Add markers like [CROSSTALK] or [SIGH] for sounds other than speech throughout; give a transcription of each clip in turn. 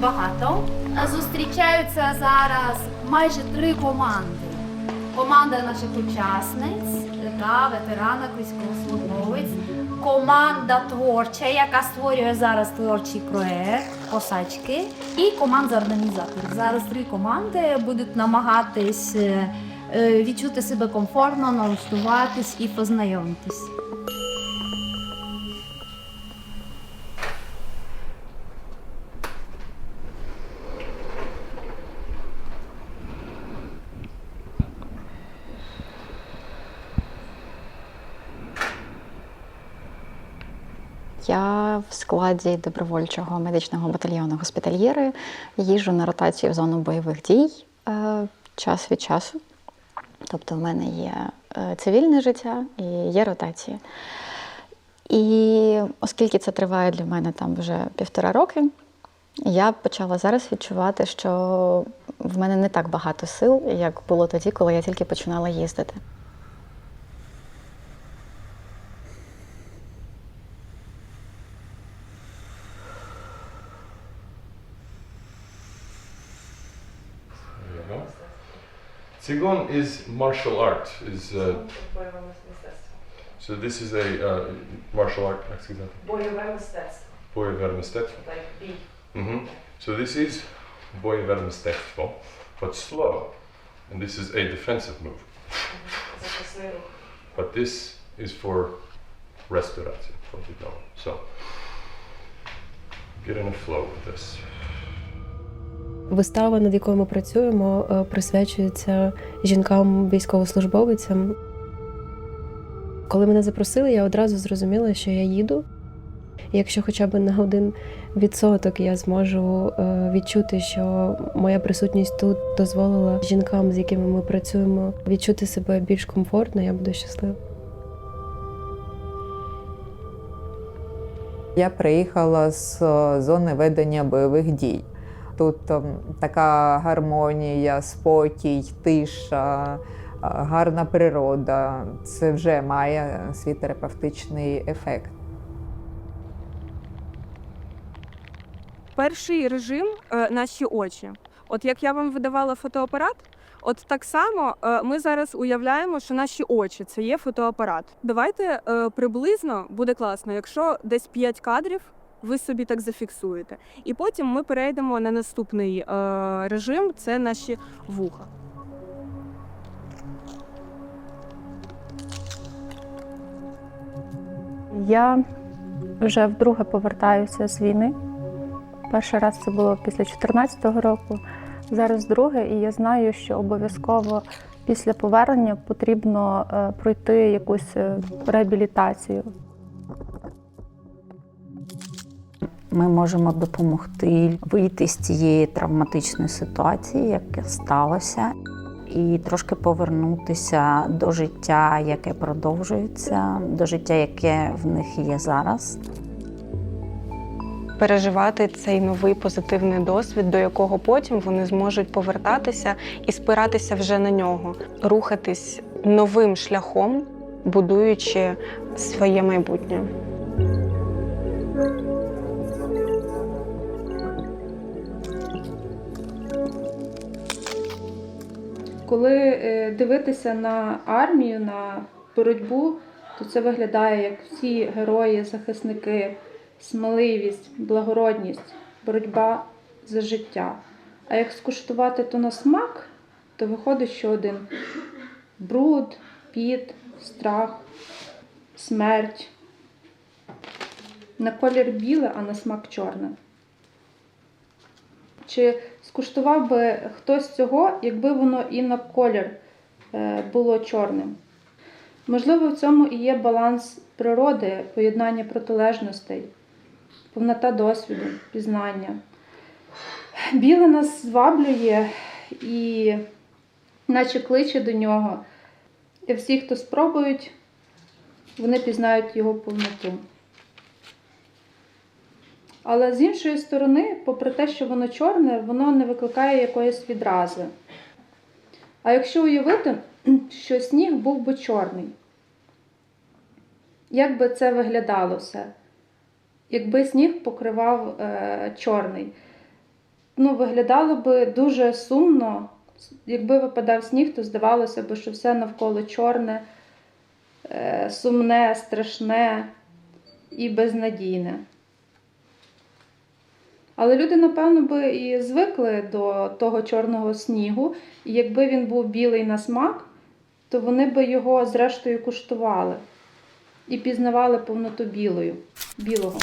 багато. Зустрічаються зараз майже три команди. Команда наших учасниць та ветеранок військовослужбовець. Команда творча, яка створює зараз творчий проект посадки, і команда організаторів. Зараз три команди будуть намагатись е, е, відчути себе комфортно, налаштуватись і познайомитись. В складі добровольчого медичного батальйону госпітальєри їжджу на ротацію в зону бойових дій е, час від часу. Тобто в мене є е, цивільне життя і є ротація. І оскільки це триває для мене там вже півтора роки, я почала зараз відчувати, що в мене не так багато сил, як було тоді, коли я тільки починала їздити. Qigong is martial art. Is uh, Бойове мистецтво. so this is a uh, martial art. як сказати? Бойове мистецтво. Бойове мистецтво. Like бій. hmm So this is бойове мистецтво, but slow, and this is a defensive move. Захисний рух. But this is for restoration, for the dome. So get in a flow with this. Вистава, над якою ми працюємо, е, присвячується жінкам-військовослужбовицям. Коли мене запросили, я одразу зрозуміла, що я їду. Якщо хоча б на один відсоток я зможу е, відчути, що моя присутність тут дозволила жінкам, з якими ми працюємо, відчути себе більш комфортно, я буду щаслива. Я приїхала з е, зони ведення бойових дій. Тут ем, така гармонія, спокій, тиша, е, гарна природа. Це вже має свій терапевтичний ефект. Перший режим е, наші очі. От як я вам видавала фотоапарат, от так само е, ми зараз уявляємо, що наші очі це є фотоапарат. Давайте приблизно буде класно, якщо десь 5 кадрів. Ви собі так зафіксуєте. І потім ми перейдемо на наступний е, режим це наші вуха. Я вже вдруге повертаюся з війни. Перший раз це було після 2014 року, зараз друге, і я знаю, що обов'язково після повернення потрібно е, пройти якусь е, реабілітацію. Ми можемо допомогти вийти з цієї травматичної ситуації, яка сталося, і трошки повернутися до життя, яке продовжується, до життя, яке в них є зараз. переживати цей новий позитивний досвід, до якого потім вони зможуть повертатися і спиратися вже на нього, рухатись новим шляхом, будуючи своє майбутнє. Коли е, дивитися на армію, на боротьбу, то це виглядає як всі герої, захисники, сміливість, благородність, боротьба за життя. А як скуштувати то на смак, то виходить, що один бруд, піт, страх, смерть. На колір біле, а на смак чорне. Чи скуштував би хтось цього, якби воно і на колір е, було чорним? Можливо, в цьому і є баланс природи, поєднання протилежностей, повнота досвіду, пізнання. Біле нас зваблює і наче кличе до нього. І всі, хто спробують, вони пізнають його повноту. Але з іншої сторони, попри те, що воно чорне, воно не викликає якоїсь відрази. А якщо уявити, [CLEARS THROAT] що сніг був би чорний, як би це виглядало все? Якби сніг покривав е, чорний, ну, виглядало би дуже сумно. Якби випадав сніг, то здавалося б, що все навколо чорне, е, сумне, страшне і безнадійне. Але люди, напевно, би і звикли до того чорного снігу, і якби він був білий на смак, то вони би його зрештою куштували і пізнавали повноту білою, білого.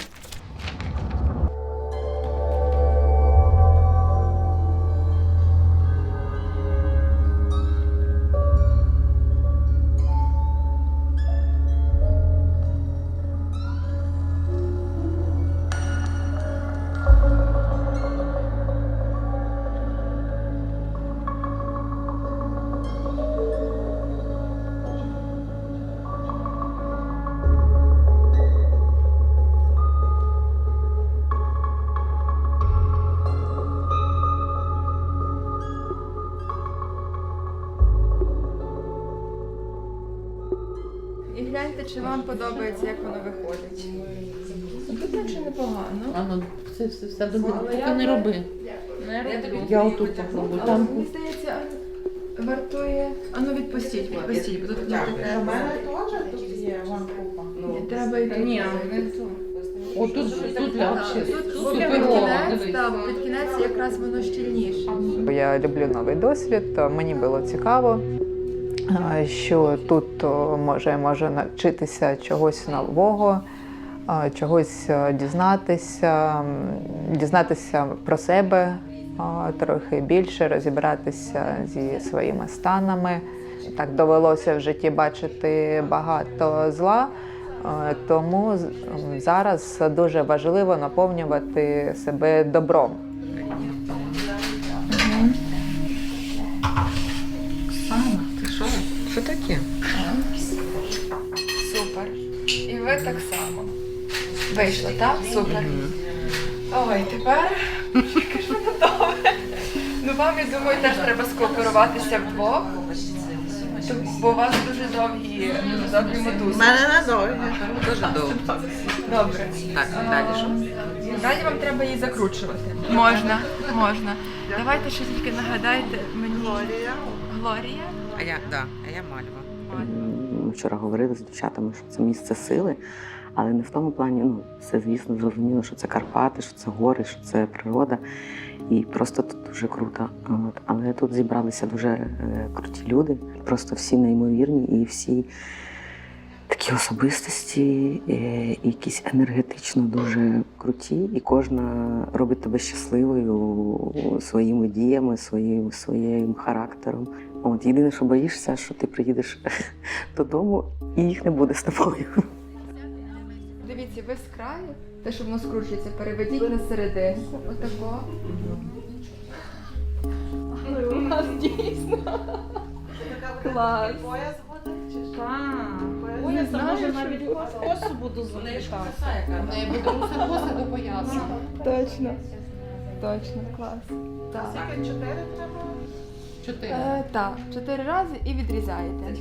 Чи вам подобається, як воно виходить. Тут наче непогано. А ну, все, все, все добре. Але Тільки я не би- роби. Не роблю. Я отут попробую. Там Мені здається, вартує. А ну відпустіть, відпустіть, бо тут не Ні, Треба і тут. Ні, отут, тут я взагалі Тут суперово. кінець, Дивись. так, під кінець якраз воно щільніше. Я люблю новий досвід. Мені було цікаво, що тут о, може навчитися чогось нового, чогось дізнатися, дізнатися про себе трохи більше, розібратися зі своїми станами. Так довелося в житті бачити багато зла. е, Тому зараз дуже важливо наповнювати себе добром. Вийшло, так? Супер. Ой, тепер добре. Ну вам, я думаю, теж треба скооперуватися вдвох. Бо у вас дуже довгі, дуже довгі мотузки. мене не довгі. Дуже довго. Добре. Так, далі що? Далі вам треба її закручувати. Можна, можна. Давайте ще тільки нагадайте мені. Глорія. Глорія? А я, да, а я Мальва. Ми вчора говорили з дівчатами, що це місце сили, але не в тому плані, ну, це, звісно, зрозуміло, що це Карпати, що це гори, що це природа. І просто тут дуже круто. От. Але тут зібралися дуже е, круті люди, просто всі неймовірні і всі такі особистості, е, якісь енергетично дуже круті, і кожна робить тебе щасливою своїми діями, своїм, своїм характером. От єдине, що боїшся, що ти приїдеш [LAUGHS] додому і їх не буде з тобою. Дивіться, ви з краю, те, що воно скручується, переведіть на серединку. Отако. Ну, у нас дійсно. Клас. Так. Не знаю, навіть Косу буду запитати. В неї буде русикоси до пояса. Точно. Точно, клас. Так. Чотири. Е, так, чотири рази і відрізаєте.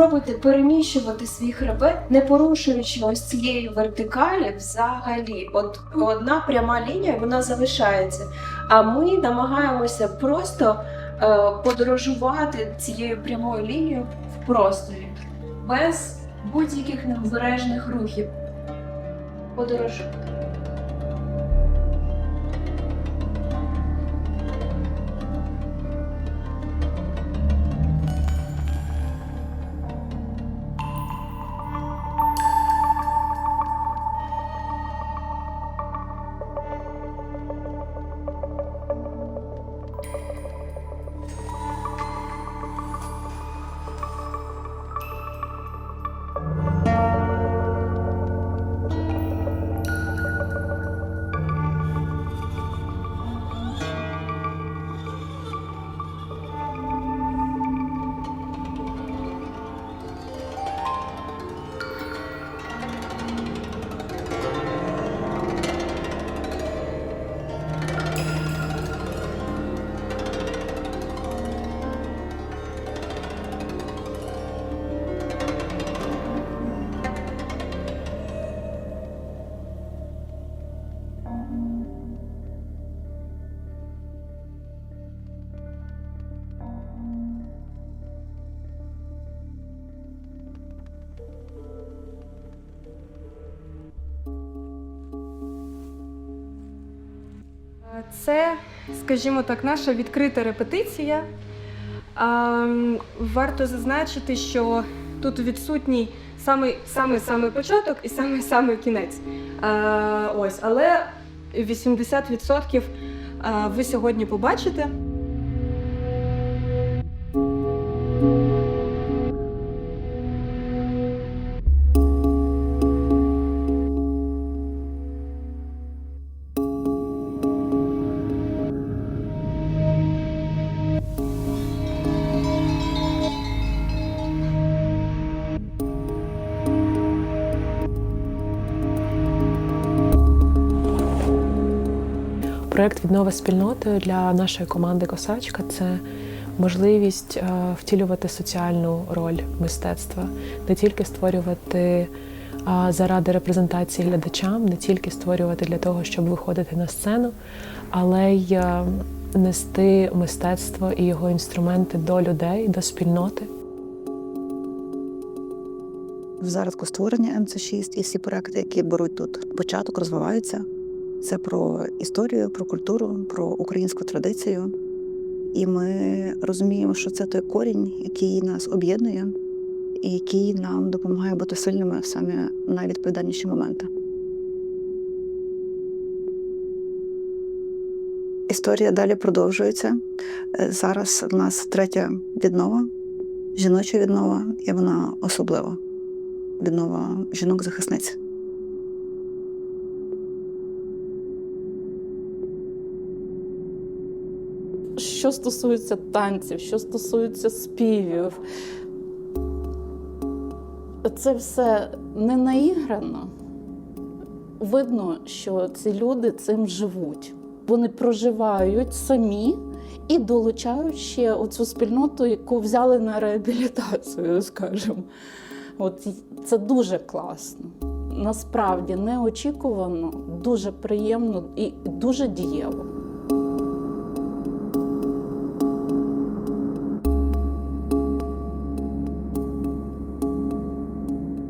Спробуйте переміщувати свій хребет, не порушуючи ось цієї вертикалі взагалі. От одна пряма лінія вона залишається. А ми намагаємося просто е, подорожувати цією прямою лінією в просторі, без будь-яких необережних рухів. Подорожуйте. Це, скажімо так, наша відкрита репетиція. Варто зазначити, що тут відсутній самий самий самий початок і самий самий кінець. Ось, але 80% е, ви сьогодні побачите. Проект віднова спільноти для нашої команди Косачка це можливість е, втілювати соціальну роль мистецтва, не тільки створювати заради репрезентації глядачам, не тільки створювати для того, щоб виходити на сцену, але й е, нести мистецтво і його інструменти до людей, до спільноти. В зародку створення МЦ6 і всі проекти, які беруть тут початок, розвиваються. Це про історію, про культуру, про українську традицію. І ми розуміємо, що це той корінь, який нас об'єднує, і який нам допомагає бути сильними в самі найвідповідальніші моменти. Історія далі продовжується. Е, Зараз в нас третя віднова, жіноча віднова, і вона особлива. Віднова жінок-захисниць. Що стосується танців, що стосується співів, це все не наіграно. Видно, що ці люди цим живуть. Вони проживають самі і долучають ще оцю спільноту, яку взяли на реабілітацію, [LAUGHS] скажімо. От це дуже класно. Насправді неочікувано, дуже приємно і дуже дієво.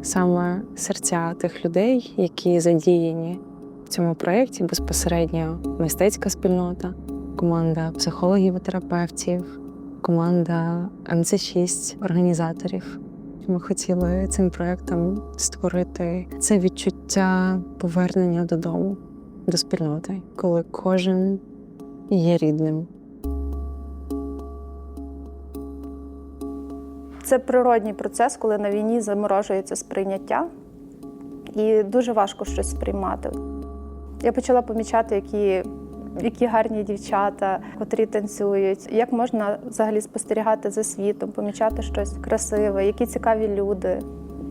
Саме серця тих людей, які задіяні в цьому проєкті, безпосередньо мистецька спільнота, команда психологів і терапевтів, команда МЦ6 організаторів. Ми хотіли цим проєктом створити це відчуття повернення додому, до спільноти, коли кожен є рідним. Це природній процес, коли на війні заморожується сприйняття, і дуже важко щось сприймати. Я почала помічати, які, які гарні дівчата, котрі танцюють, як можна взагалі спостерігати за світом, помічати щось красиве, які цікаві люди,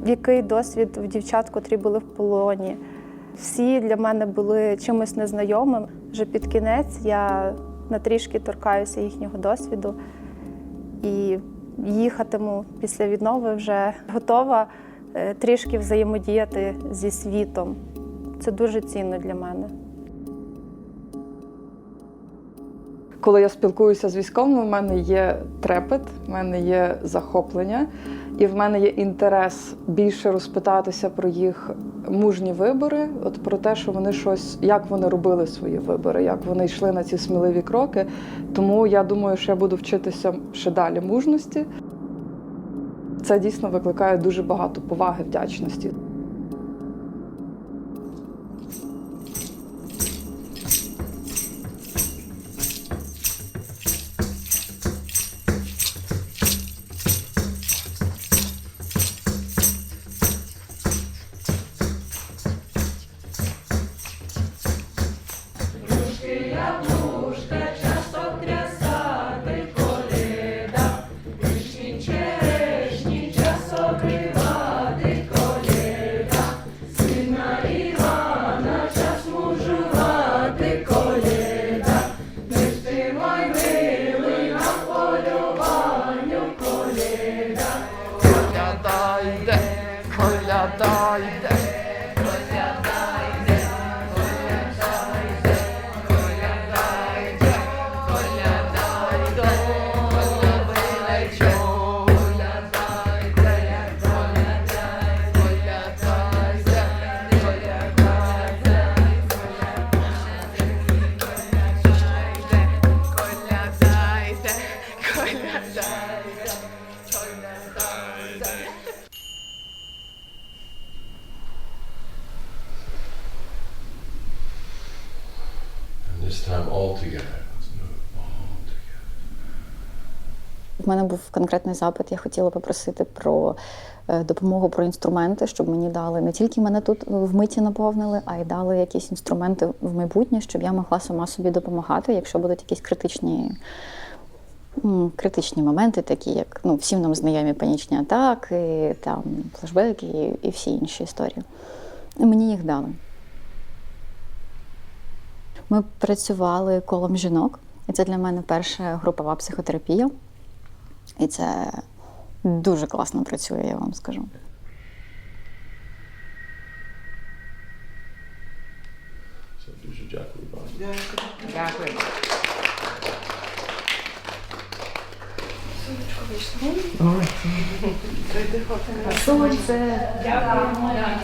який досвід в дівчат, котрі були в полоні. Всі для мене були чимось незнайомим. Вже під кінець я на трішки торкаюся їхнього досвіду. І їхатиму після віднови вже готова е, трішки взаємодіяти зі світом. Це дуже цінно для мене. Коли я спілкуюся з військовими, в мене є трепет, в мене є захоплення, і в мене є інтерес більше розпитатися про їх мужні вибори, от про те, що вони щось, як вони робили свої вибори, як вони йшли на ці сміливі кроки. Тому я думаю, що я буду вчитися ще далі мужності. Це дійсно викликає дуже багато поваги, вдячності. В мене був конкретний запит. Я хотіла попросити про е, допомогу про інструменти, щоб мені дали не тільки мене тут в миті наповнили, а й дали якісь інструменти в майбутнє, щоб я могла сама собі допомагати, якщо будуть якісь критичні. Критичні моменти, такі як ну, всім нам знайомі панічні атаки, там флешбеки і, і всі інші історії. І мені їх дали. Ми працювали колом жінок, і це для мене перша групова психотерапія. І це дуже класно працює, я вам скажу. Це дуже дякую вам. Дякую. Сонечко вийшло.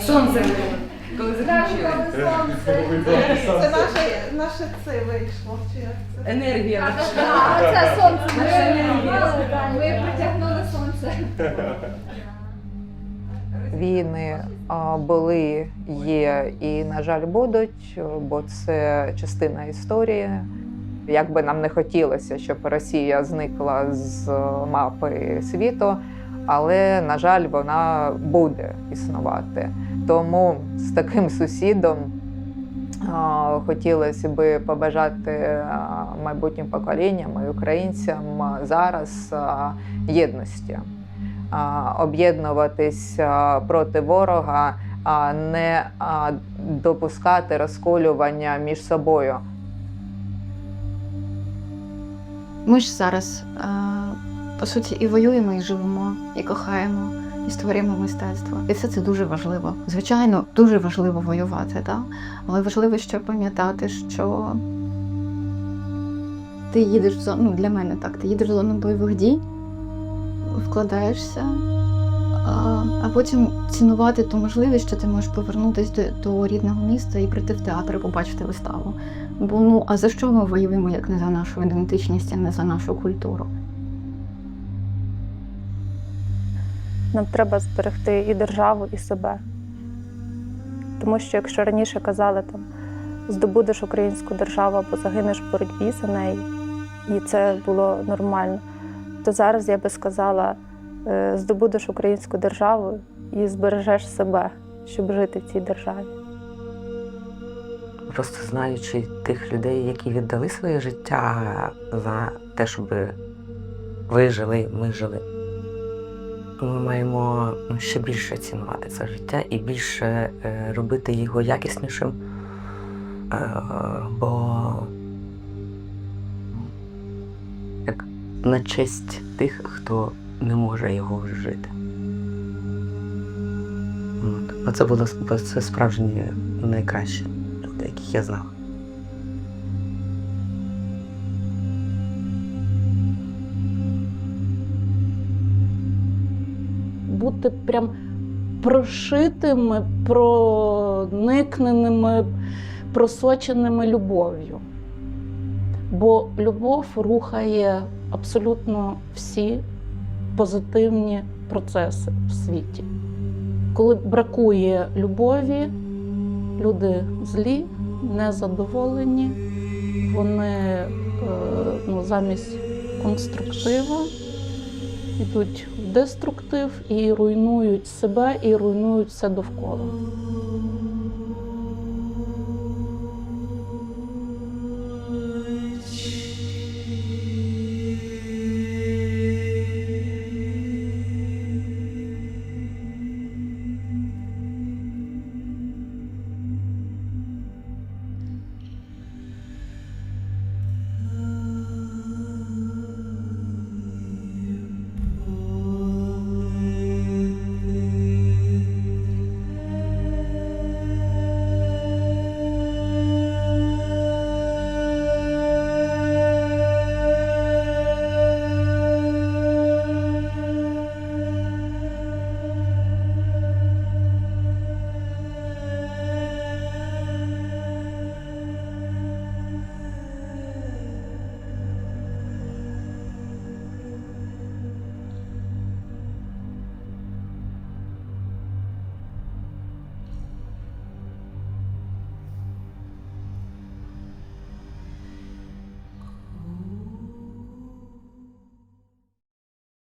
Сонце. Коли закінчили. Це наше, наше це вийшло. Чи як це? Енергія. А, це сонце. Наша. Ми притягнули сонце. Війни а, були, є і, на жаль, будуть, бо це частина історії. Як би нам не хотілося, щоб Росія зникла з мапи світу, але, на жаль, вона буде існувати. Тому з таким сусідом а, хотілося би побажати а, майбутнім поколінням і українцям зараз а, єдності а, об'єднуватись а, проти ворога, а не а, допускати розколювання між собою. Ми ж зараз, е, по суті, і воюємо, і живемо, і кохаємо, і створюємо мистецтво. І все це дуже важливо. Звичайно, дуже важливо воювати, так? але важливо ще пам'ятати, що ти їдеш в зону, ну, для мене так, ти їдеш в зону бойових дій, вкладаєшся, а, а потім цінувати ту можливість, що ти можеш повернутися до, до рідного міста і прийти в театр і побачити виставу. Бо ну а за що ми воюємо, як не за нашу ідентичність, а не за нашу культуру? Нам треба зберегти і державу, і себе. Тому що якщо раніше казали там здобудеш українську державу або загинеш в боротьбі за неї, і це було нормально, то зараз я би сказала, е, здобудеш українську державу і збережеш себе, щоб жити в цій державі. Просто знаючи тих людей, які віддали своє життя за те, щоб ви жили, ми жили. Ми маємо ну, ще більше цінувати це життя і більше е, робити його якіснішим. Е, бо як на честь тих, хто не може його жити. Оце було це справжні найкращі люди, яких я знав. Бути прям прошитими, проникненими, просоченими любов'ю. Бо любов рухає абсолютно всі позитивні процеси в світі. Коли бракує любові, люди злі, незадоволені, вони е, ну, замість конструктиву йдуть в деструктив і руйнують себе, і руйнують все довкола.